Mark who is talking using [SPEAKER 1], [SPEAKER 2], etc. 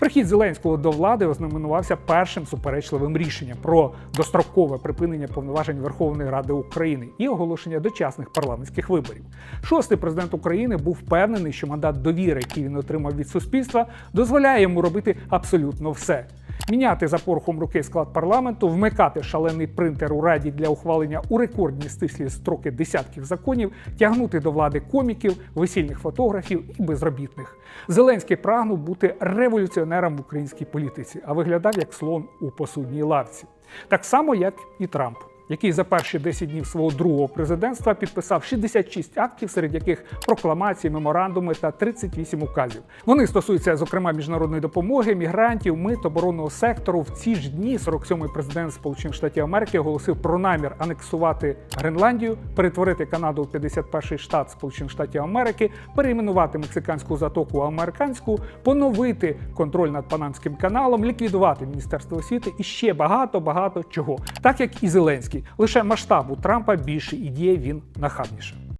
[SPEAKER 1] Прихід Зеленського до влади ознаменувався першим суперечливим рішенням про дострокове припинення повноважень Верховної Ради України і оголошення дочасних парламентських виборів. Шостий президент України був впевнений, що мандат довіри, який він отримав від суспільства, дозволяє йому робити абсолютно все. Міняти за порохом руки склад парламенту, вмикати шалений принтер у раді для ухвалення у рекордні стислі строки десятків законів, тягнути до влади коміків, весільних фотографів і безробітних. Зеленський прагнув бути революціонером в українській політиці, а виглядав як слон у посудній лавці. Так само, як і Трамп який за перші 10 днів свого другого президентства підписав 66 актів, серед яких прокламації, меморандуми та 38 указів. Вони стосуються, зокрема, міжнародної допомоги, мігрантів, мит, оборонного сектору. В ці ж дні 47-й президент Сполучених Штатів Америки оголосив про намір анексувати Гренландію, перетворити Канаду в 51-й штат Сполучених Штатів Америки, перейменувати мексиканську затоку у американську, поновити контроль над Панамським каналом, ліквідувати міністерство освіти і ще багато багато чого, так як і Зеленський. Лише масштаб у Трампа більший і діє він нахабніше.